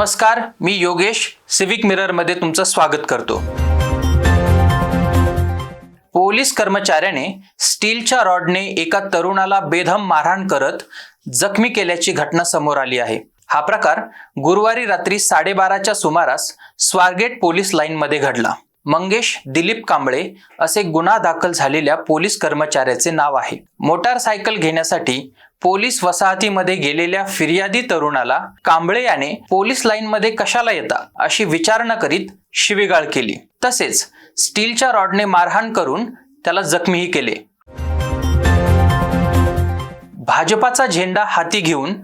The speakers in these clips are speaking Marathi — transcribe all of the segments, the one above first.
नमस्कार मी योगेश सिविक मिररमध्ये तुमचं स्वागत करतो. पोलीस कर्मचाऱ्याने स्टीलच्या रॉडने एका तरुणाला बेधम मारहाण करत जखमी केल्याची घटना समोर आली आहे. हा प्रकार गुरुवारी रात्री साडेबाराच्या सुमारास स्वारगेट पोलीस लाईनमध्ये घडला. मंगेश दिलीप कांबळे असे गुन्हा दाखल झालेल्या पोलीस कर्मचाऱ्याचे नाव आहे. मोटारसायकल घेण्यासाठी पोलीस वसाहतीमध्ये गेलेल्या फिर्यादी तरुणाला कांबळे याने पोलीस लाईनमध्ये कशाला येता अशी विचारणा करीत शिवीगाळ केली. तसेच स्टीलच्या रॉडने मारहाण करून त्याला जखमीही केले. भाजपाचा झेंडा हाती घेऊन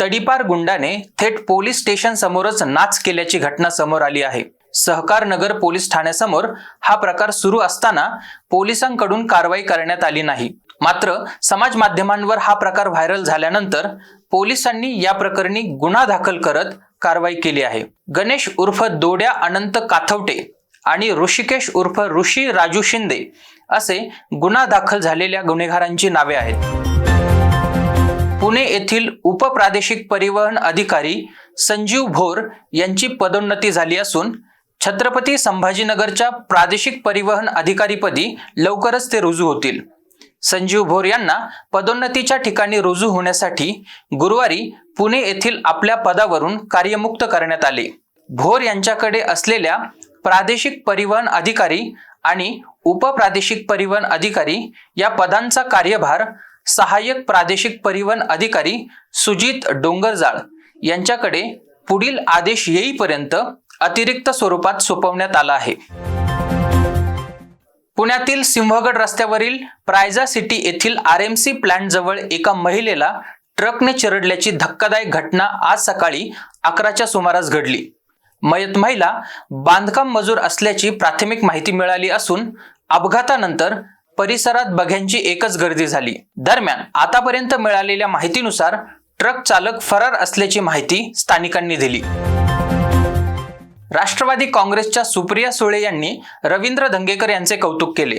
तडीपार गुंडाने थेट पोलीस स्टेशन समोरच नाच केल्याची घटना समोर आली आहे. सहकार नगर पोलीस ठाण्यासमोर हा प्रकार सुरू असताना पोलिसांकडून कारवाई करण्यात आली नाही. मात्र समाज माध्यमांवर हा प्रकार व्हायरल झाल्यानंतर पोलिसांनी या प्रकरणी गुन्हा दाखल करत कारवाई केली आहे. गणेश उर्फ दोड्या अनंत काथवटे आणि ऋषिकेश उर्फ ऋषी राजू शिंदे असे गुन्हा दाखल झालेल्या गुन्हेगारांची नावे आहेत. पुणे येथील उपप्रादेशिक परिवहन अधिकारी संजीव भोर यांची पदोन्नती झाली असून छत्रपती संभाजीनगरच्या प्रादेशिक परिवहन अधिकारीपदी लवकरच ते रुजू होतील. संजीव भोर यांना पदोन्नतीच्या ठिकाणी रुजू होण्यासाठी गुरुवारी पुणे येथील आपल्या पदावरून कार्यमुक्त करण्यात आले. भोर यांच्याकडे असलेल्या प्रादेशिक परिवहन अधिकारी आणि उपप्रादेशिक परिवहन अधिकारी या पदांचा कार्यभार सहाय्यक प्रादेशिक परिवहन अधिकारी सुजित डोंगरजाळ यांच्याकडे पुढील आदेश येईपर्यंत अतिरिक्त स्वरूपात सोपवण्यात आला आहे. पुण्यातील सिंहगड रस्त्यावरील प्रायझा सिटी येथील आर एम सी प्लॅन्ट जवळ एका महिलेला ट्रकने चिरडल्याची धक्कादायक घटना आज सकाळी अकराच्या सुमारास घडली. मयत महिला बांधकाम मजूर असल्याची प्राथमिक माहिती मिळाली असून अपघातानंतर परिसरात बघ्यांची एकच गर्दी झाली. दरम्यान आतापर्यंत मिळालेल्या माहितीनुसार ट्रक चालक फरार असल्याची माहिती स्थानिकांनी दिली. राष्ट्रवादी काँग्रेसच्या सुप्रिया सुळे यांनी रवींद्र धंगेकर यांचे कौतुक केले.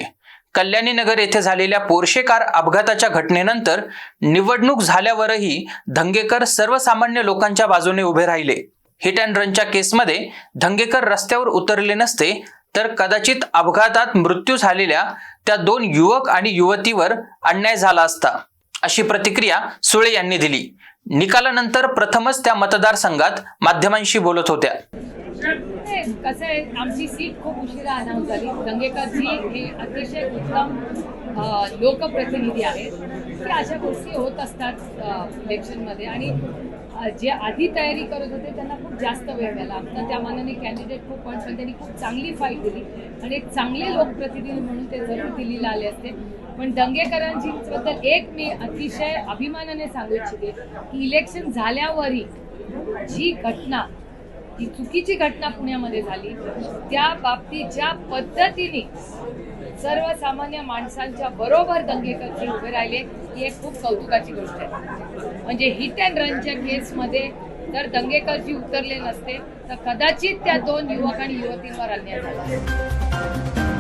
कल्याणीनगर येथे झालेल्या पोर्शे कार अपघाताच्या घटनेनंतर निवडणूक झाल्यावरही धंगेकर सर्वसामान्य लोकांच्या बाजूने उभे राहिले. हिट अँड रनच्या केसमध्ये धंगेकर रस्त्यावर उतरले नसते तर कदाचित अपघातात मृत्यू झालेल्या त्या दोन युवक आणि युवतीवर अन्याय झाला असता अशी प्रतिक्रिया सुळे यांनी दिली. निकालानंतर प्रथमच त्या मतदारसंघात माध्यमांशी बोलत होत्या. नाही, कसं आहे आमची सीट खूप उशिरा अनाऊन्स झाली. दंगेकरजी हे अतिशय उत्तम लोकप्रतिनिधी आहेत. की अशा गोष्टी होत असतात इलेक्शनमध्ये आणि जे आधी तयारी करत होते त्यांना खूप जास्त वेळ मिळाला आता त्या मानाने कॅन्डिडेट खूप पण पण त्यांनी खूप चांगली फाईट दिली आणि एक चांगले लोकप्रतिनिधी म्हणून ते जरूर दिल्लीला आले असते. पण दंगेकरांजीबद्दल एक मी अतिशय अभिमानाने सांगू इच्छिते की इलेक्शन झाल्यावरही जी घटना ही चुकीची घटना पुण्यामध्ये झाली. त्या बाबतीत ज्या पद्धतीने सर्वसामान्य माणसांच्या बरोबर दंगेकरचे उभे राहिले ही एक खूप कौतुकाची गोष्ट आहे. म्हणजे हिट अँड रनच्या केसमध्ये जर दंगेकरजी उतरले नसते तर कदाचित त्या दोन युवक आणि युवतींवर अन्याय झाला.